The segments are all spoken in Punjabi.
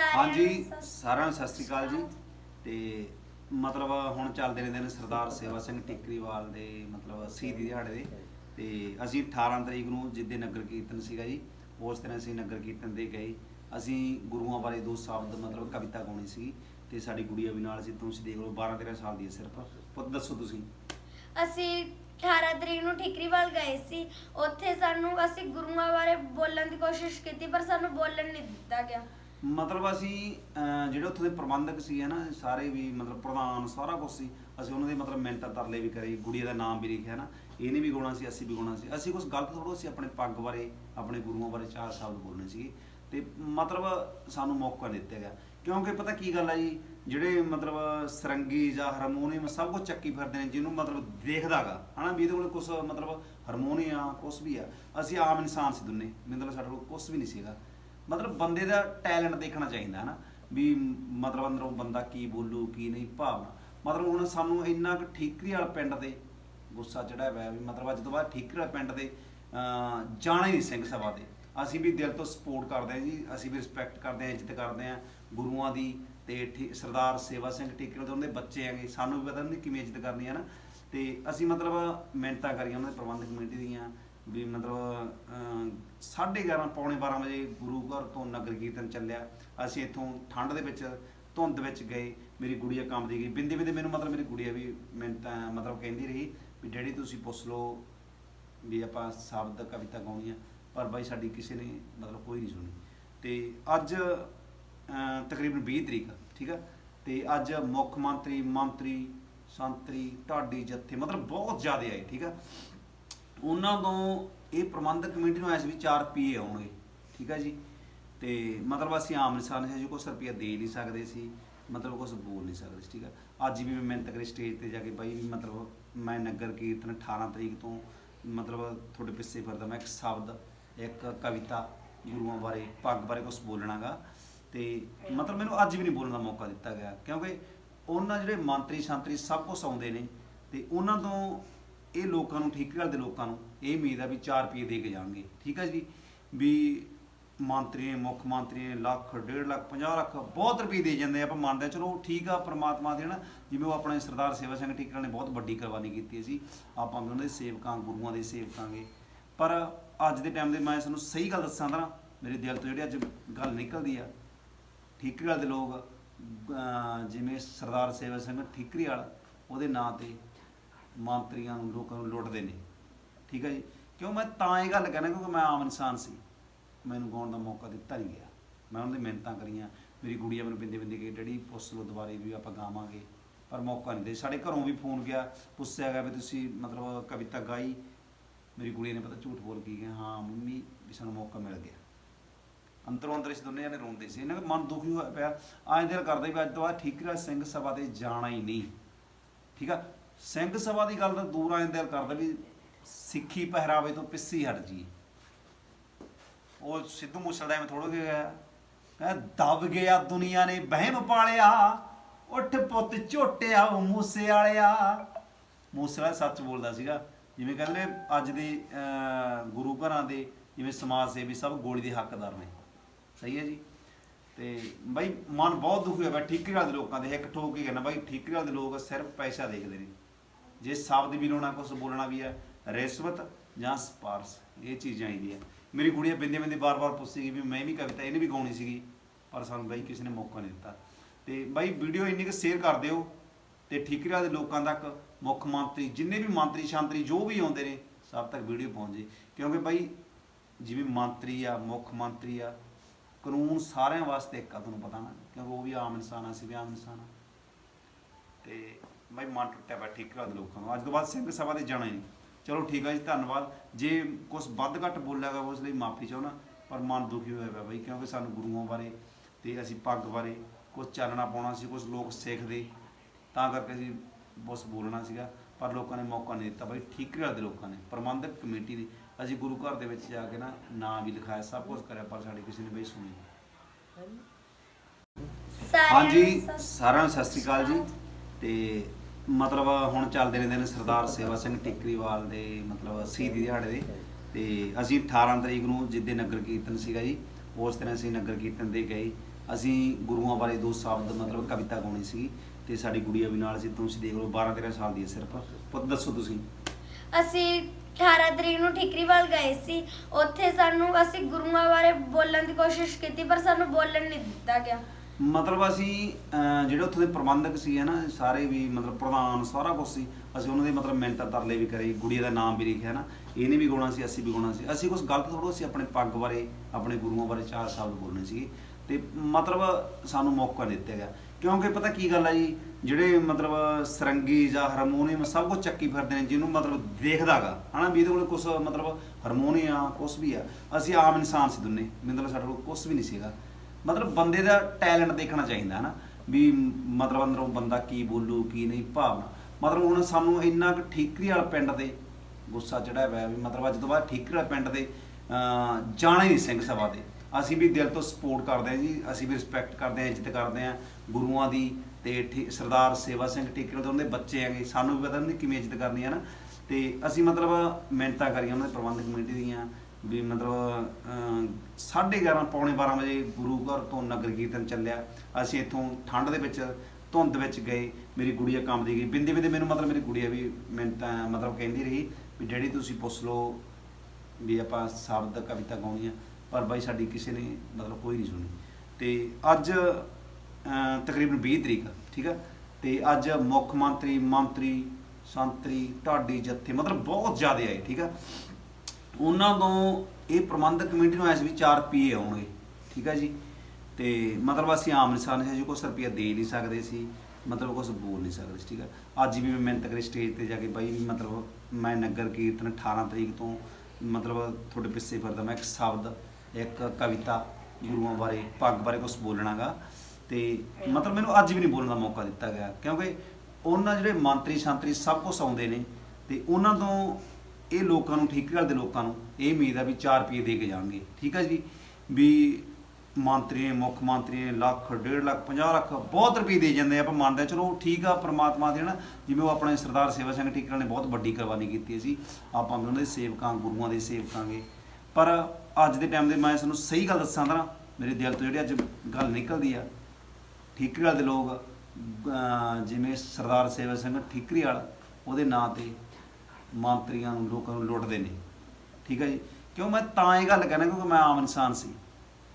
ਸਾਰਿਆਂ ਹਾਂਜੀ ਸਤਿ ਸਾਰਿਆਂ ਨੂੰ ਸਤਿ ਸ੍ਰੀ ਅਕਾਲ ਜੀ। ਤੇ ਮਤਲਬ ਹੁਣ ਚੱਲਦੇ ਰਹਿੰਦੇ ਨੇ ਸਰਦਾਰ ਸੇਵਾ ਸਿੰਘ ਟਿੱਕਰੀਵਾਲ ਦੇ ਮਤਲਬ ਸ਼ਹੀਦੀ ਦਿਹਾੜੇ ਦੇ। ਤੇ ਅਸੀਂ 18 ਤਰੀਕ ਨੂੰ ਜਿੱਦੇ ਨਗਰ ਕੀਰਤਨ ਸੀਗਾ ਜੀ ਉਸ ਦਿਨ ਅਸੀਂ ਨਗਰ ਕੀਰਤਨ ਦੇ ਗਏ। ਅਸੀਂ ਗੁਰੂਆਂ ਬਾਰੇ ਦੋ ਸ਼ਬਦ ਮਤਲਬ ਕਵਿਤਾ ਗਾਉਣੀ ਸੀ ਤੇ ਸਾਡੀ ਗੁੜੀਆ ਵੀ ਨਾਲ ਸੀ ਤੁਸੀਂ ਦੇਖ ਲਓ 12 13 ਸਾਲ ਦੀ ਹੈ ਸਿਰਫ। ਪੁੱਤ ਦੱਸੋ ਤੁਸੀਂ। ਅਸੀਂ 18 ਤਰੀਕ ਨੂੰ ਠਿਕਰੀਵਾਲ ਗਏ ਸੀ। ਉੱਥੇ ਸਾਨੂੰ ਅਸੀਂ ਗੁਰੂਆਂ ਬਾਰੇ ਬੋਲਣ ਦੀ ਕੋਸ਼ਿਸ਼ ਕੀਤੀ ਪਰ ਸਾਨੂੰ ਬੋਲਣ ਨਹੀਂ ਦਿੱਤਾ ਗਿਆ। ਮਤਲਬ ਅਸੀਂ ਅਹ, ਜਿਹੜੇ ਉੱਥੋਂ ਦੇ ਪ੍ਰਬੰਧਕ ਸੀ ਹੈ ਨਾ ਸਾਰੇ ਵੀ ਮਤਲਬ ਪ੍ਰਧਾਨ ਸਾਰਾ ਕੁਝ ਸੀ ਅਸੀਂ ਉਹਨਾਂ ਦੇ ਮਤਲਬ ਮਿੰਟ ਤਰਲੇ ਵੀ ਕਰੇ ਗੁੜੀਆ ਦਾ ਨਾਮ ਵੀ ਲਿਖਿਆ ਨਾ ਇਹਨੇ ਵੀ ਗਾਉਣਾ ਸੀ ਅਸੀਂ ਵੀ ਗਾਉਣਾ ਸੀ ਅਸੀਂ ਕੁਝ ਗਲਤ ਥੋੜੋ ਸੀ ਆਪਣੇ ਪੱਗ ਬਾਰੇ ਆਪਣੇ ਗੁਰੂਆਂ ਬਾਰੇ ਚਾਰ ਸ਼ਬਦ ਬੋਲਣੇ ਸੀਗੇ ਤੇ ਮਤਲਬ ਸਾਨੂੰ ਮੌਕਾ ਨਹੀਂ ਦਿੱਤਾ ਗਿਆ ਕਿਉਂਕਿ ਪਤਾ ਕੀ ਗੱਲ ਆ ਜੀ ਜਿਹੜੇ ਮਤਲਬ ਸਰੰਗੀ ਜਾਂ ਹਾਰਮੋਨੀਅਮ ਸਭ ਕੁਝ ਚੱਕੀ ਫਿਰਦੇ ਨੇ ਜਿਹਨੂੰ ਮਤਲਬ ਦੇਖਦਾਗਾ ਹਨਾ ਵੀ ਇਹਦੇ ਕੋਲ ਕੁਝ ਮਤਲਬ ਹਾਰਮੋਨੀਅਮ ਕੁਝ ਵੀ ਆ ਅਸੀਂ ਆਮ ਇਨਸਾਨ ਸੀ ਦੋਨੇ ਮਤਲਬ ਸਾਡੇ ਕੋਲ ਕੁਝ ਵੀ ਨਹੀਂ ਸੀਗਾ ਮਤਲਬ ਬੰਦੇ ਦਾ ਟੈਲੈਂਟ ਦੇਖਣਾ ਚਾਹੀਦਾ ਹੈ ਨਾ ਵੀ ਮਤਲਬ ਅੰਦਰੋਂ ਬੰਦਾ ਕੀ ਬੋਲੂ ਕੀ ਨਹੀਂ ਭਾਵਨਾ। ਮਤਲਬ ਹੁਣ ਸਾਨੂੰ ਇੰਨਾ ਕੁ ਠੀਕਰੀ ਵਾਲਾ ਪਿੰਡ ਦੇ ਗੁੱਸਾ ਚੜਿਆ ਹੋਇਆ ਵੀ ਮਤਲਬ ਅੱਜ ਤੋਂ ਬਾਅਦ ਠੀਕਰੀ ਵਾਲਾ ਪਿੰਡ ਦੇ ਅਹ, ਜਾਣਾ ਹੀ ਨਹੀਂ ਸਿੰਘ ਸਭਾ ਦੇ। ਅਸੀਂ ਵੀ ਦਿਲ ਤੋਂ ਸਪੋਰਟ ਕਰਦੇ ਹਾਂ ਜੀ ਅਸੀਂ ਵੀ ਰਿਸਪੈਕਟ ਕਰਦੇ ਹਾਂ ਇੱਜ਼ਤ ਕਰਦੇ ਹਾਂ ਗੁਰੂਆਂ ਦੀ ਤੇ ਠੀ- ਸਰਦਾਰ ਸੇਵਾ ਸਿੰਘ ਠੀਕਰੀ ਦੇ ਉਹਨਾਂ ਦੇ ਬੱਚੇ ਹੈਗੇ। ਸਾਨੂੰ ਵੀ ਪਤਾ ਨਹੀਂ ਕਿਵੇਂ ਇੱਜ਼ਤ ਕਰਨੀ ਹੈ ਨਾ। ਤੇ ਅਸੀਂ ਮਤਲਬ ਮਿਹਨਤਾਂ ਕਰੀਆਂ ਉਹਨਾਂ ਦੇ ਪ੍ਰਬੰਧਕ ਕਮੇਟੀ ਦੀਆਂ ਵੀ ਮਤਲਬ ਅਮ, ਸਾਢੇ 11 ਪੌਣੇ 12 ਵਜੇ ਗੁਰੂ ਘਰ ਤੋਂ ਨਗਰ ਕੀਰਤਨ ਚੱਲਿਆ। ਅਸੀਂ ਇੱਥੋਂ ਠੰਡ ਦੇ ਵਿੱਚ ਧੁੰਦ ਵਿੱਚ ਗਏ। ਮੇਰੀ ਗੁੜੀਆ ਕੰਮ ਦੀ ਗਈ। ਬਿੰਦੇ ਬਿੰਦੇ ਮੈਨੂੰ ਮਤਲਬ ਮੇਰੀ ਗੁੜੀਆ ਵੀ ਮਿੰਟਾਂ ਮਤਲਬ ਕਹਿੰਦੀ ਰਹੀ ਵੀ ਡੈਡੀ ਤੁਸੀਂ ਪੁੱਛ ਲਓ ਵੀ ਆਪਾਂ ਸ਼ਬਦ ਕਵਿਤਾ ਗਾਉਣੀ ਆ ਪਰ ਬਾਈ ਸਾਡੀ ਕਿਸੇ ਨੇ ਮਤਲਬ ਕੋਈ ਨਹੀਂ ਸੁਣੀ। ਤੇ ਅੱਜ ਤਕਰੀਬਨ 20 ਤਰੀਕ ਠੀਕ ਆ? ਤੇ ਅੱਜ ਮੁੱਖ ਮੰਤਰੀ ਮੰਤਰੀ ਸੰਤਰੀ ਢਾਡੀ ਜੱਥੇ ਮਤਲਬ ਬਹੁਤ ਜ਼ਿਆਦਾ ਆਏ ਠੀਕ ਆ? ਉਹਨਾਂ ਤੋਂ ਇਹ ਪ੍ਰਬੰਧਕ ਕਮੇਟੀ ਨੂੰ ਐਸ ਵੀ 4 ਪੀਏ ਆਉਣਗੇ, ਠੀਕ ਹੈ ਜੀ? ਤੇ ਮਤਲਬ ਅਸੀਂ ਆਮ ਇਨਸਾਨ ਸੀ ਕੁਛ ਰੁਪਈਆ ਦੇ ਨਹੀਂ ਸਕਦੇ ਸੀ, ਮਤਲਬ ਕੁਛ ਬੋਲ ਨਹੀਂ ਸਕਦੇ ਸੀ, ਠੀਕ ਹੈ ਅੱਜ ਵੀ ਮੈਂ ਮਿਹਨਤ ਕਰੀ ਸਟੇਜ ਤੇ ਜਾ ਕੇ ਬਾਈ ਵੀ ਮਤਲਬ ਮੈਂ ਨਗਰ ਕੀਰਤਨ 18 ਤਰੀਕ ਤੋਂ ਮਤਲਬ ਤੁਹਾਡੇ ਪਿੱਛੇ ਫਿਰਦਾ ਮੈਂ ਇੱਕ ਸ਼ਬਦ, ਇੱਕ ਕਵਿਤਾ ਗੁਰੂਆਂ ਬਾਰੇ, ਪੱਗ ਬਾਰੇ ਕੁਝ ਬੋਲਣਾਗਾ। ਤੇ ਮਤਲਬ ਮੈਨੂੰ ਅੱਜ ਵੀ ਨਹੀਂ ਬੋਲਣ ਦਾ ਮੌਕਾ ਦਿੱਤਾ ਗਿਆ, ਕਿਉਂਕਿ ਉਹਨਾਂ ਜਿਹੜੇ ਮੰਤਰੀ ਸੰਤਰੀ ਸਭ ਕੁਝ ਆਉਂਦੇ ਨੇ, ਤੇ ਉਹਨਾਂ ਤੋਂ ਇਹ ਲੋਕਾਂ ਨੂੰ ਠੀਕਰੀਵਾਲ ਦੇ ਲੋਕਾਂ ਨੂੰ ਇਹ ਉਮੀਦ ਆ ਵੀ 4 ਰੁਪਏ ਦੇ ਕੇ ਜਾਣਗੇ। ਠੀਕ ਹੈ ਜੀ? ਵੀ ਮੰਤਰੀ ਨੇ ਮੁੱਖ ਮੰਤਰੀ ਨੇ ਲੱਖ 1.5 ਲੱਖ 50 ਲੱਖ ਬਹੁਤ ਰੁਪਏ ਦੇ ਜਾਂਦੇ ਆਪਾਂ ਮੰਨਦੇ ਹਾਂ, ਚਲੋ ਠੀਕ ਆ ਪ੍ਰਮਾਤਮਾ ਦੇ ਨਾ ਜਿਵੇਂ ਉਹ ਆਪਣੇ ਸਰਦਾਰ ਸੇਵਾ ਸਿੰਘ ਠੀਕਰੀਵਾਲ ਨੇ ਬਹੁਤ ਵੱਡੀ ਕੁਰਬਾਨੀ ਕੀਤੀ ਸੀ ਆਪਾਂ ਵੀ ਉਹਨਾਂ ਦੇ ਸੇਵਕਾਂ ਗੁਰੂਆਂ ਦੇ ਸੇਵਕਾਂਗੇ। ਪਰ ਅੱਜ ਦੇ ਟਾਈਮ ਦੇ ਮੈਂ ਤੁਹਾਨੂੰ ਸਹੀ ਗੱਲ ਦੱਸਾਂ ਤਾਂ ਨਾ, ਮੇਰੇ ਦਿਲ ਤੋਂ ਜਿਹੜੀ ਅੱਜ ਗੱਲ ਨਿਕਲਦੀ ਆ ਠੀਕਰੀਵਾਲ ਦੇ ਲੋਕ ਜਿਵੇਂ ਸਰਦਾਰ ਸੇਵਾ ਸਿੰਘ ਠੀਕਰੀ ਠੀਕਰੀਵਾਲ ਉਹਦੇ ਨਾਂ ਤੇ ਮੰਤਰੀਆਂ ਨੂੰ, ਲੋਕਾਂ ਨੂੰ ਲੁੱਟਦੇ ਨੇ। ਠੀਕ ਹੈ ਜੀ? ਕਿਉਂ ਮੈਂ ਤਾਂ ਇਹ ਗੱਲ ਕਹਿਣਾ, ਕਿਉਂਕਿ ਮੈਂ ਆਮ ਇਨਸਾਨ ਸੀ। ਮੈਨੂੰ ਗਾਉਣ ਦਾ ਮੌਕਾ ਦਿੱਤਾ ਨਹੀਂ ਗਿਆ। ਮੈਂ ਉਹਨਾਂ ਦੀ ਮਿਹਨਤਾਂ ਕਰੀਆਂ। ਮੇਰੀ ਗੁੜੀਆ ਮੈਨੂੰ ਬਿੰਦੇ ਬਿੰਦੇ ਕੇ ਡੈਡੀ, ਪੁੱਛ ਲਓ ਦੁਬਾਰੇ ਵੀ ਆਪਾਂ ਗਾਵਾਂਗੇ। ਪਰ ਮੌਕਾ ਨਹੀਂ ਦੇ। ਸਾਡੇ ਘਰੋਂ ਵੀ ਫੋਨ ਗਿਆ। ਪੁੱਛਿਆ ਗਿਆ ਵੀ ਤੁਸੀਂ ਮਤਲਬ ਕਵਿਤਾ ਗਾਈ? ਮੇਰੀ ਕੁੜੀ ਨੇ ਪਤਾ ਝੂਠ ਬੋਲ ਕੇ ਗਿਆ ਹਾਂ ਮੰਮੀ, ਵੀ ਸਾਨੂੰ ਮੌਕਾ ਮਿਲ ਗਿਆ। ਅੰਦਰੋਂ ਅੰਦਰ ਇਸ ਦੋਨੇ ਜਣੇ ਰੋਂਦੇ ਸੀ। ਇਹਨਾਂ ਦਾ ਮਨ ਦੁਖੀ ਹੋਇਆ ਪਿਆ। ਆਏ ਦਿਲ ਕਰਦਾ ਵੀ ਅੱਜ ਤੋਂ ਬਾਅਦ ਠੀਕਰਾ ਸਿੰਘ ਸਭਾ ਤੇ ਜਾਣਾ ਹੀ ਨਹੀਂ। ਠੀਕ ਆ? ਸਿੰਘ ਸਭਾ ਦੀ ਗੱਲ ਤਾਂ ਦੂਰ ਆਏ ਦਿਲ ਕਰਦਾ ਵੀ ਸਿੱਖੀ ਪਹਿਰਾਵੇ ਤੋਂ ਪਿੱਸੀ ਹਟ ਜੀ ਉਹ ਸਿੱਧੂ ਮੂਸੇਵਾਲਾ ਐਵੇਂ ਥੋੜੋ ਗਿਆ ਕਹਿੰਦਾ ਦਬ ਗਿਆ ਦੁਨੀਆ ਨੇ ਵਹਿਮ ਪਾਲਿਆ ਉੱਠ ਪੁੱਤ ਝੋਟਿਆ ਉਹ ਮੂਸੇ ਵਾਲਿਆ ਮੂਸੇ ਵਾਲਾ ਸੱਚ ਬੋਲਦਾ ਸੀਗਾ ਜਿਵੇਂ ਕਹਿੰਦੇ ਅੱਜ ਦੇ ਅਹ, ਗੁਰੂ ਘਰਾਂ ਦੇ ਜਿਵੇਂ ਸਮਾਜ ਸੇਵੀ ਸਭ ਗੋਲੀ ਦੇ ਹੱਕਦਾਰ ਨੇ। ਸਹੀ ਹੈ ਜੀ? ਤੇ ਬਾਈ ਮਨ ਬਹੁਤ ਦੁਖੀ ਹੋਇਆ ਠੀਕਰੀਵਾਲ ਦੇ ਲੋਕਾਂ ਦੇ ਇੱਕ ਠੋਕ ਕੇ ਕਹਿੰਦਾ ਬਾਈ ਠੀਕਰੀਵਾਲ ਦੇ ਲੋਕ ਸਿਰਫ ਪੈਸਾ ਦੇਖਦੇ ਨੇ। ਜੇ ਸ਼ਬਦ ਵੀ ਲਾਉਣਾ ਕੁਝ ਬੋਲਣਾ ਵੀ ਹੈ ਰਿਸ਼ਵਤ ਜਾਂ ਸਪਾਰਸ, ਇਹ ਚੀਜ਼ਾਂ ਆਈਦੀਆਂ ਮੇਰੀ ਗੁੜੀਆ ਬਿੰਦੇ ਬਿੰਦੇ ਬਾਰ-ਬਾਰ ਪੁੱਛਦੀ ਵੀ ਮੈਂ ਵੀ ਕਵਿਤਾ ਇਹਨੇ ਵੀ ਗਾਉਣੀ ਸੀਗੀ, ਪਰ ਸਾਨੂੰ ਬਾਈ ਕਿਸੇ ਨੇ ਮੌਕਾ ਨਹੀਂ ਦਿੱਤਾ। ਤੇ ਬਾਈ ਵੀਡੀਓ ਇੰਨੀ ਕੁ ਸ਼ੇਅਰ ਕਰ ਦਿਓ ਤੇ ਠੀਕਰੀਵਾਲ ਦੇ ਲੋਕਾਂ ਤੱਕ, ਮੁੱਖ ਮੰਤਰੀ, ਜਿੰਨੇ ਵੀ ਮੰਤਰੀ ਸ਼ਾਂਤਰੀ ਜੋ ਵੀ ਆਉਂਦੇ ਨੇ, ਸਭ ਤੱਕ ਵੀਡੀਓ ਪਹੁੰਚ ਜੇ। ਕਿਉਂਕਿ ਬਾਈ ਜਿਵੇਂ ਮੰਤਰੀ ਆ, ਮੁੱਖ ਮੰਤਰੀ ਆ, ਕਾਨੂੰਨ ਸਾਰਿਆਂ ਵਾਸਤੇ ਇੱਕ ਆ, ਤੁਹਾਨੂੰ ਪਤਾ ਨਾ, ਕਿਉਂਕਿ ਉਹ ਵੀ ਆਮ ਇਨਸਾਨ ਆ, ਅਸੀਂ ਵੀ ਆਮ ਇਨਸਾਨ ਆ। ਤੇ ਬਾਈ ਮਨ ਟੁੱਟਿਆ ਪਿਆ ਠੀਕਰਾ ਦੇ ਲੋਕਾਂ ਨੂੰ। ਅੱਜ ਤੋਂ ਬਾਅਦ ਸਿੰਘ ਸਭਾ ਤੇ ਜਾਣਾ ਹੀ ਨਹੀਂ। ਚਲੋ ਠੀਕ ਹੈ ਜੀ ਧੰਨਵਾਦ। ਜੇ ਕੁਝ ਵੱਧ ਘੱਟ ਬੋਲਿਆਗਾ ਉਸ ਲਈ ਮਾਫੀ ਚਾਹਣਾ ਪਰ ਮਨ ਦੁਖੀ ਹੋਇਆ ਪਿਆ ਬਾਈ ਕਿਉਂਕਿ ਸਾਨੂੰ ਗੁਰੂਆਂ ਬਾਰੇ ਤੇ ਅਸੀਂ ਪੱਗ ਬਾਰੇ ਕੁਝ ਚਾਨਣਾ ਪਾਉਣਾ ਸੀ ਕੁਝ ਲੋਕ ਸਿੱਖਦੇ ਤਾਂ ਕਰਕੇ ਅਸੀਂ ਬਸ ਬੋਲਣਾ ਸੀਗਾ। ਪਰ ਲੋਕਾਂ ਨੇ ਮੌਕਾ ਨਹੀਂ ਦਿੱਤਾ ਬਾਈ ਠੀਕਰਾ ਦੇ ਲੋਕਾਂ ਨੇ। ਪ੍ਰਬੰਧਕ ਕਮੇਟੀ ਨੇ ਅਸੀਂ ਗੁਰੂ ਘਰ ਦੇ ਵਿੱਚ ਜਾ ਕੇ ਨਾ ਨਾਂ ਵੀ ਲਿਖਾਇਆ ਸਭ ਕੁਝ ਕਰਿਆ ਪਰ ਸਾਡੀ ਕਿਸੇ ਨੇ ਬਈ ਸੁਣੀ ਹਾਂਜੀ ਸਾਰਿਆਂ ਨੂੰ ਸਤਿ ਸ੍ਰੀ ਅਕਾਲ ਜੀ। ਤੇ ਮਤਲਬ ਹੁਣ ਚੱਲਦੇ ਰਹਿੰਦੇ ਨੇ ਸਰਦਾਰ ਸੇਵਾ ਸਿੰਘ ਟਿੱਕਰੀਵਾਲ ਦੇ ਮਤਲਬ ਸ਼ਹੀਦੀ ਦਿਹਾੜੇ ਦੇ। ਤੇ ਅਸੀਂ 18 ਤਰੀਕ ਨੂੰ ਜਿੱਦੇ ਨਗਰ ਕੀਰਤਨ ਸੀਗਾ ਜੀ, ਉਸ ਦਿਨ ਅਸੀਂ ਨਗਰ ਕੀਰਤਨ ਦੇ ਗਏ। ਅਸੀਂ ਗੁਰੂਆਂ ਬਾਰੇ ਦੋ ਸ਼ਬਦ ਮਤਲਬ ਕਵਿਤਾ ਗਾਉਣੀ ਸੀ ਤੇ ਸਾਡੀ ਗੁੜੀਆ ਵੀ ਨਾਲ ਸੀ, ਤੁਸੀਂ ਦੇਖ ਲਓ 12 13 ਸਾਲ ਦੀ ਹੈ ਸਿਰਫ। ਪੁੱਤ, ਦੱਸੋ ਤੁਸੀਂ। ਅਸੀਂ 18 ਤਰੀਕ ਨੂੰ ਠਿਕਰੀਵਾਲ ਗਏ ਸੀ। ਉੱਥੇ ਸਾਨੂੰ ਅਸੀਂ ਗੁਰੂਆਂ ਬਾਰੇ ਬੋਲਣ ਦੀ ਕੋਸ਼ਿਸ਼ ਕੀਤੀ, ਪਰ ਸਾਨੂੰ ਬੋਲਣ ਨਹੀਂ ਦਿੱਤਾ ਗਿਆ। ਮਤਲਬ ਅਸੀਂ ਅਹ, ਜਿਹੜੇ ਉੱਥੇ ਦੇ ਪ੍ਰਬੰਧਕ ਸੀ ਹੈ ਨਾ ਸਾਰੇ ਵੀ ਮਤਲਬ ਪ੍ਰਧਾਨ ਸਾਰਾ ਕੁਝ ਸੀ ਅਸੀਂ ਉਹਨਾਂ ਦੇ ਮਤਲਬ ਮਿੰਟ ਤਰਲੇ ਵੀ ਕਰੇ ਗੁੜੀਆ ਦਾ ਨਾਮ ਵੀ ਲਿਖਿਆ ਨਾ ਇਹਨੇ ਵੀ ਗਾਉਣਾ ਸੀ ਅਸੀਂ ਵੀ ਗਾਉਣਾ ਸੀ ਅਸੀਂ ਕੁਝ ਗਲਤ ਥੋੜੋ ਸੀ ਆਪਣੇ ਪੱਗ ਬਾਰੇ ਆਪਣੇ ਗੁਰੂਆਂ ਬਾਰੇ ਚਾਰ ਸ਼ਬਦ ਬੋਲਣੇ ਸੀਗੇ ਤੇ ਮਤਲਬ ਸਾਨੂੰ ਮੌਕਾ ਦਿੱਤਾ ਗਿਆ ਕਿਉਂਕਿ ਪਤਾ ਕੀ ਗੱਲ ਹੈ ਜੀ ਜਿਹੜੇ ਮਤਲਬ ਸਰੰਗੀ ਜਾਂ ਹਾਰਮੋਨੀਅਮ ਸਭ ਕੁਝ ਚੱਕੀ ਫਿਰਦੇ ਨੇ ਜਿਹਨੂੰ ਮਤਲਬ ਦੇਖਦਾਗਾ ਹਨਾ ਵੀ ਇਹਦੇ ਕੋਲ ਕੁਝ ਮਤਲਬ ਹਾਰਮੋਨੀਅਮ ਕੁਝ ਵੀ ਆ ਅਸੀਂ ਆਮ ਇਨਸਾਨ ਸੀ ਦੋਨੇ ਮਤਲਬ ਸਾਡੇ ਕੋਲ ਕੁਝ ਵੀ ਨਹੀਂ ਸੀਗਾ ਮਤਲਬ ਬੰਦੇ ਦਾ ਟੈਲੈਂਟ ਦੇਖਣਾ ਚਾਹੀਦਾ ਹੈ ਨਾ ਵੀ ਮਤਲਬ ਅੰਦਰੋਂ ਬੰਦਾ ਕੀ ਬੋਲੂ ਕੀ ਨਹੀਂ ਭਾਵਨਾ। ਮਤਲਬ ਹੁਣ ਸਾਨੂੰ ਇੰਨਾ ਕੁ ਠੀਕਰੀ ਵਾਲਾ ਪਿੰਡ ਦੇ ਗੁੱਸਾ ਚੜਿਆ ਹੋਇਆ ਵੀ ਮਤਲਬ ਅੱਜ ਤੋਂ ਬਾਅਦ ਠੀਕਰੀ ਵਾਲਾ ਪਿੰਡ ਦੇ ਅਹ, ਜਾਣਾ ਹੀ ਨਹੀਂ ਸਿੰਘ ਸਭਾ ਦੇ। ਅਸੀਂ ਵੀ ਦਿਲ ਤੋਂ ਸਪੋਰਟ ਕਰਦੇ ਹਾਂ ਜੀ ਅਸੀਂ ਵੀ ਰਿਸਪੈਕਟ ਕਰਦੇ ਹਾਂ ਇੱਜ਼ਤ ਕਰਦੇ ਹਾਂ ਗੁਰੂਆਂ ਦੀ ਤੇ ਠੀ- ਸਰਦਾਰ ਸੇਵਾ ਸਿੰਘ ਠੀਕਰੀ ਵਾਲੇ ਉਹਨਾਂ ਦੇ ਬੱਚੇ ਹੈਗੇ ਸਾਨੂੰ ਵੀ ਪਤਾ ਨਹੀਂ ਕਿਵੇਂ ਇੱਜ਼ਤ ਕਰਨੀ ਹੈ ਨਾ ਤੇ ਅਸੀਂ ਮਤਲਬ ਮਿਹਨਤਾਂ ਕਰੀਆਂ ਉਹਨਾਂ ਦੇ ਪ੍ਰਬੰਧਕ ਕਮੇਟੀ ਦੀਆਂ ਵੀ ਮਤਲਬ ਅਮ, ਸਾਢੇ 11 ਪੌਣੇ 12 ਵਜੇ ਗੁਰੂ ਘਰ ਤੋਂ ਨਗਰ ਕੀਰਤਨ ਚੱਲਿਆ। ਅਸੀਂ ਇੱਥੋਂ ਠੰਡ ਦੇ ਵਿੱਚ ਧੁੰਦ ਵਿੱਚ ਗਏ। ਮੇਰੀ ਗੁੜੀਆ ਕੰਮ ਦੀ ਗਈ। ਬਿੰਦੇ ਬਿੰਦੇ ਮੈਨੂੰ ਮਤਲਬ ਮੇਰੀ ਗੁੜੀਆ ਵੀ ਮੈਨੂੰ ਤਾਂ ਮਤਲਬ ਕਹਿੰਦੀ ਰਹੀ ਵੀ ਡੈਡੀ ਤੁਸੀਂ ਪੁੱਛ ਲਓ ਵੀ ਆਪਾਂ ਸ਼ਬਦ ਕਵਿਤਾ ਗਾਉਣੀ ਆ ਪਰ ਬਾਈ ਸਾਡੀ ਕਿਸੇ ਨੇ ਮਤਲਬ ਕੋਈ ਨਹੀਂ ਸੁਣੀ। ਤੇ ਅੱਜ ਅਮ, ਤਕਰੀਬਨ 20 ਤਰੀਕ ਆ, ਠੀਕ ਆ? ਤੇ ਅੱਜ ਮੁੱਖ ਮੰਤਰੀ ਮੰਤਰੀ ਸੰਤਰੀ ਢਾਡੀ ਜੱਥੇ ਮਤਲਬ ਬਹੁਤ ਜ਼ਿਆਦਾ ਆਏ ਠੀਕ ਆ? ਉਹਨਾਂ ਤੋਂ ਇਹ ਪ੍ਰਬੰਧਕ ਕਮੇਟੀ ਨੂੰ ਐਸ ਵੀ 4 ਪੀਏ ਆਉਣਗੇ, ਠੀਕ ਹੈ ਜੀ? ਤੇ ਮਤਲਬ ਅਸੀਂ ਆਮ ਇਨਸਾਨ ਸੀ ਜੀ ਕੁਛ ਰੁਪਈਆ ਦੇ ਨਹੀਂ ਸਕਦੇ ਸੀ, ਮਤਲਬ ਕੁਛ ਬੋਲ ਨਹੀਂ ਸਕਦੇ ਸੀ, ਠੀਕ ਹੈ ਅੱਜ ਵੀ ਮੈਂ ਮਿਹਨਤ ਕਰੀ ਸਟੇਜ ਤੇ ਜਾ ਕੇ ਬਾਈ ਵੀ ਮਤਲਬ ਮੈਂ ਨਗਰ ਕੀਰਤਨ 18 ਤਰੀਕ ਤੋਂ ਮਤਲਬ ਤੁਹਾਡੇ ਪਿੱਛੇ ਫਿਰਦਾ ਮੈਂ ਇੱਕ ਸ਼ਬਦ, ਇੱਕ ਕਵਿਤਾ ਗੁਰੂਆਂ ਬਾਰੇ, ਪੱਗ ਬਾਰੇ ਕੁਝ ਬੋਲਣਾਗਾ। ਤੇ ਮਤਲਬ ਮੈਨੂੰ ਅੱਜ ਵੀ ਨਹੀਂ ਬੋਲਣ ਦਾ ਮੌਕਾ ਦਿੱਤਾ ਗਿਆ, ਕਿਉਂਕਿ ਉਹਨਾਂ ਜਿਹੜੇ ਮੰਤਰੀ ਸ਼ਾਂਤਰੀ ਸਭ ਕੁਝ ਆਉਂਦੇ ਨੇ, ਤੇ ਉਹਨਾਂ ਤੋਂ ਇਹ ਲੋਕਾਂ ਨੂੰ ਠੀਕ ਦੇ ਲੋਕਾਂ ਨੂੰ ਇਹ ਉਮੀਦ ਆ ਵੀ 4 ਰੁਪਏ ਦੇ ਕੇ ਜਾਣਗੇ। ਠੀਕ ਆ ਜੀ? ਵੀ ਮੰਤਰੀ ਨੇ ਮੁੱਖ ਮੰਤਰੀ ਨੇ ਲੱਖ 1.5 ਲੱਖ 50 ਲੱਖ ਬਹੁਤ ਰੁਪਏ ਦੇ ਜਾਂਦੇ ਆਪਾਂ ਮੰਨਦੇ ਆ, ਚਲੋ ਠੀਕ ਆ ਪ੍ਰਮਾਤਮਾ ਦੇ ਨਾ ਜਿਵੇਂ ਉਹ ਆਪਣੇ ਸਰਦਾਰ ਸੇਵਾ ਸਿੰਘ ਠੀਕਰਾਂ ਨੇ ਬਹੁਤ ਵੱਡੀ ਕੁਰਬਾਨੀ ਕੀਤੀ ਸੀ। ਆਪਾਂ ਵੀ ਉਹਨਾਂ ਦੇ ਸੇਵਕਾਂ ਗੁਰੂਆਂ ਦੇ ਸੇਵਕਾਂਗੇ। ਪਰ ਅੱਜ ਦੇ ਟਾਈਮ ਦੇ ਮੈਂ ਤੁਹਾਨੂੰ ਸਹੀ ਗੱਲ ਦੱਸਾਂ ਤਾਂ ਨਾ, ਮੇਰੇ ਦਿਲ ਤੋਂ ਜਿਹੜੀ ਅੱਜ ਗੱਲ ਨਿਕਲਦੀ ਆ ਠੀਕਰੀ ਵਾਲੇ ਦੇ ਲੋਕ ਜਿਵੇਂ ਸਰਦਾਰ ਸੇਵਾ ਸਿੰਘ ਠੀਕਰੀ ਵਾਲਾ ਉਹਦੇ ਨਾਂ ਤੇ ਮੰਤਰੀਆਂ ਨੂੰ, ਲੋਕਾਂ ਨੂੰ ਲੁੱਟਦੇ ਨੇ। ਠੀਕ ਹੈ ਜੀ? ਕਿਉਂ ਮੈਂ ਤਾਂ ਇਹ ਗੱਲ ਕਹਿਣਾ, ਕਿਉਂਕਿ ਮੈਂ ਆਮ ਇਨਸਾਨ ਸੀ।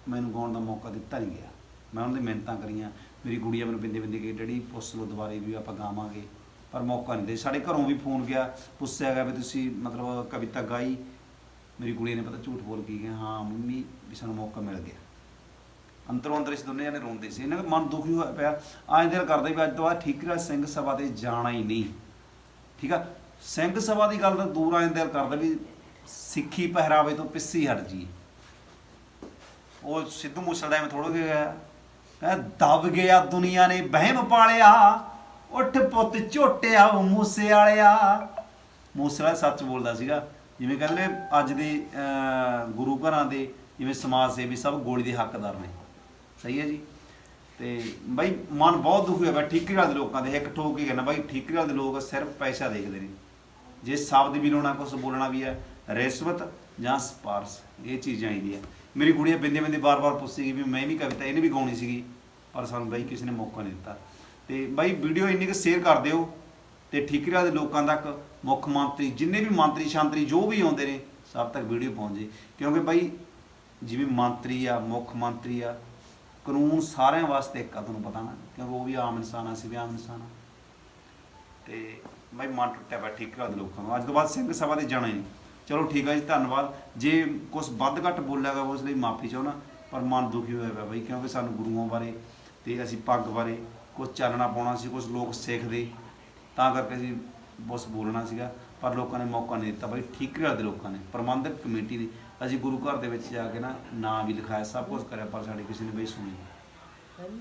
ਮੈਨੂੰ ਗਾਉਣ ਦਾ ਮੌਕਾ ਦਿੱਤਾ ਨਹੀਂ ਗਿਆ। ਮੈਂ ਉਹਨਾਂ ਦੀ ਮਿਹਨਤਾਂ ਕਰੀਆਂ। ਮੇਰੀ ਗੁੜੀਆ ਮੈਨੂੰ ਬਿੰਦੇ ਬਿੰਦੇ ਕਹੀ ਡੈਡੀ, ਪੁੱਛ ਲਓ ਦੁਬਾਰੇ ਵੀ ਆਪਾਂ ਗਾਵਾਂਗੇ। ਪਰ ਮੌਕਾ ਨਹੀਂ ਦੇ ਸਾਡੇ ਘਰੋਂ ਵੀ ਫੋਨ ਗਿਆ। ਪੁੱਛਿਆ ਗਿਆ ਵੀ ਤੁਸੀਂ ਮਤਲਬ ਕਵਿਤਾ ਗਾਈ? ਮੇਰੀ ਕੁੜੀ ਨੇ ਪਤਾ ਝੂਠ ਬੋਲ ਕੇ ਗਿਆ ਹਾਂ ਮੰਮੀ, ਵੀ ਸਾਨੂੰ ਮੌਕਾ ਮਿਲ ਗਿਆ। ਅੰਦਰੋਂ ਅੰਦਰ ਇਸ ਦੋਨੇ ਜਣੇ ਰੋਂਦੇ ਸੀ। ਇਹਨਾਂ ਦਾ ਮਨ ਦੁਖੀ ਹੋਇਆ ਪਿਆ। ਆਏ ਦਿਲ ਕਰਦਾ ਵੀ ਅੱਜ ਤੋਂ ਬਾਅਦ ਠੀਕਰਾ ਸਿੰਘ ਸਭਾ ਤੇ ਜਾਣਾ ਹੀ ਨਹੀਂ। ਠੀਕ ਆ? ਸਿੰਘ ਸਭਾ ਦੀ ਗੱਲ ਤਾਂ ਦੂਰ ਆਏ ਦਿਲ ਕਰਦਾ ਵੀ ਸਿੱਖੀ ਪਹਿਰਾਵੇ ਤੋਂ ਪਿੱਸੀ ਹਟ ਜੀ ਉਹ ਸਿੱਧੂ ਮੂਸੇਵਾਲਾ ਐਵੇਂ ਥੋੜੋ ਗਿਆ ਹੈ ਦਬ ਗਿਆ ਦੁਨੀਆ ਨੇ ਵਹਿਮ ਪਾਲਿਆ ਉੱਠ ਪੁੱਤ ਝੋਟਿਆ ਉਹ ਮੂਸੇ ਵਾਲਿਆ ਮੂਸੇ ਵਾਲਾ ਸੱਚ ਬੋਲਦਾ ਸੀਗਾ ਜਿਵੇਂ ਕਹਿੰਦੇ ਅੱਜ ਦੇ ਅਹ, ਗੁਰੂ ਘਰਾਂ ਦੇ ਜਿਵੇਂ ਸਮਾਜ ਸੇਵੀ ਸਭ ਗੋਲੀ ਦੇ ਹੱਕਦਾਰ ਨੇ। ਸਹੀ ਹੈ ਜੀ? ਤੇ ਬਾਈ ਮਨ ਬਹੁਤ ਦੁਖੀ ਹੋਇਆ ਬਈ ਠੀਕਰੀਵਾਲ ਦੇ ਲੋਕਾਂ ਦੇ ਇੱਕ ਠੋਕ ਕੇ ਕਹਿੰਦਾ ਬਾਈ ਠੀਕਰੀਵਾਲ ਦੇ ਲੋਕ ਸਿਰਫ ਪੈਸਾ ਦੇਖਦੇ ਨੇ। ਜੇ ਸ਼ਬਦ ਵੀ ਲਾਉਣਾ ਕੁਝ ਬੋਲਣਾ ਵੀ ਹੈ, ਰਿਸ਼ਵਤ ਜਾਂ ਸਪਾਰਸ, ਇਹ ਚੀਜ਼ਾਂ ਆਈਆਂ ਮੇਰੀ ਕੁੜੀਆਂ ਬਿੰਦੇ ਬਿੰਦੇ ਬਾਰ-ਬਾਰ ਪੁੱਛਦੀ ਵੀ ਮੈਂ ਵੀ ਕਵਿਤਾ ਇਹਨੇ ਵੀ ਗਾਉਣੀ ਸੀਗੀ, ਪਰ ਸਾਨੂੰ ਬਾਈ ਕਿਸੇ ਨੇ ਮੌਕਾ ਨਹੀਂ ਦਿੱਤਾ। ਤੇ ਬਾਈ ਵੀਡੀਓ ਇੰਨੀ ਕੁ ਸ਼ੇਅਰ ਕਰ ਦਿਓ, ਤੇ ਠੀਕਰੀਵਾਲ ਦੇ ਲੋਕਾਂ ਤੱਕ, ਮੁੱਖ ਮੰਤਰੀ, ਜਿੰਨੇ ਵੀ ਮੰਤਰੀ ਸ਼ਾਂਤਰੀ ਜੋ ਵੀ ਆਉਂਦੇ ਨੇ, ਸਭ ਤੱਕ ਵੀਡੀਓ ਪਹੁੰਚ। ਜੇ ਕਿਉਂਕਿ ਬਾਈ ਜਿਵੇਂ ਮੰਤਰੀ ਆ, ਮੁੱਖ ਮੰਤਰੀ ਆ, ਕਾਨੂੰਨ ਸਾਰਿਆਂ ਵਾਸਤੇ ਇੱਕ ਆ, ਤੁਹਾਨੂੰ ਪਤਾ ਨਾ, ਕਿਉਂਕਿ ਉਹ ਵੀ ਆਮ ਇਨਸਾਨ ਆ, ਅਸੀਂ ਵੀ ਆਮ ਇਨਸਾਨ ਆ। ਤੇ ਬਾਈ ਮਨ ਟੁੱਟਿਆ ਪਿਆ ਠੀਕਰਾ ਦੇ ਲੋਕਾਂ ਨੂੰ। ਅੱਜ ਤੋਂ ਬਾਅਦ ਸਿੰਘ ਸਭਾ ਦੇ ਜਾਣਾ ਹੀ ਨਹੀਂ। ਚਲੋ ਠੀਕ ਹੈ ਜੀ, ਧੰਨਵਾਦ। ਜੇ ਕੁਝ ਵੱਧ ਘੱਟ ਬੋਲਿਆਗਾ ਉਸ ਲਈ ਮਾਫੀ ਚਾਹਣਾ ਪਰ ਮਨ ਦੁਖੀ ਹੋਇਆ ਪਿਆ ਬਈ, ਕਿਉਂਕਿ ਸਾਨੂੰ ਗੁਰੂਆਂ ਬਾਰੇ ਤੇ ਅਸੀਂ ਪੱਗ ਬਾਰੇ ਕੁਝ ਚਾਨਣਾ ਪਾਉਣਾ ਸੀ ਕੁਝ ਲੋਕ ਸਿੱਖਦੇ, ਤਾਂ ਕਰਕੇ ਅਸੀਂ ਬਸ ਬੋਲਣਾ ਸੀਗਾ। ਪਰ ਲੋਕਾਂ ਨੇ ਮੌਕਾ ਨਹੀਂ ਦਿੱਤਾ ਬਾਈ ਠੀਕਰਾ ਦੇ ਲੋਕਾਂ ਨੇ। ਪ੍ਰਬੰਧਕ ਕਮੇਟੀ ਨੇ, ਅਸੀਂ ਗੁਰੂ ਘਰ ਦੇ ਵਿੱਚ ਜਾ ਕੇ ਨਾ ਨਾਂ ਵੀ ਲਿਖਾਇਆ, ਸਭ ਕੁਝ ਕਰਿਆ, ਪਰ ਸਾਡੀ ਕਿਸੇ ਨੇ ਬਈ ਸੁਣੀ ਨਹੀਂ।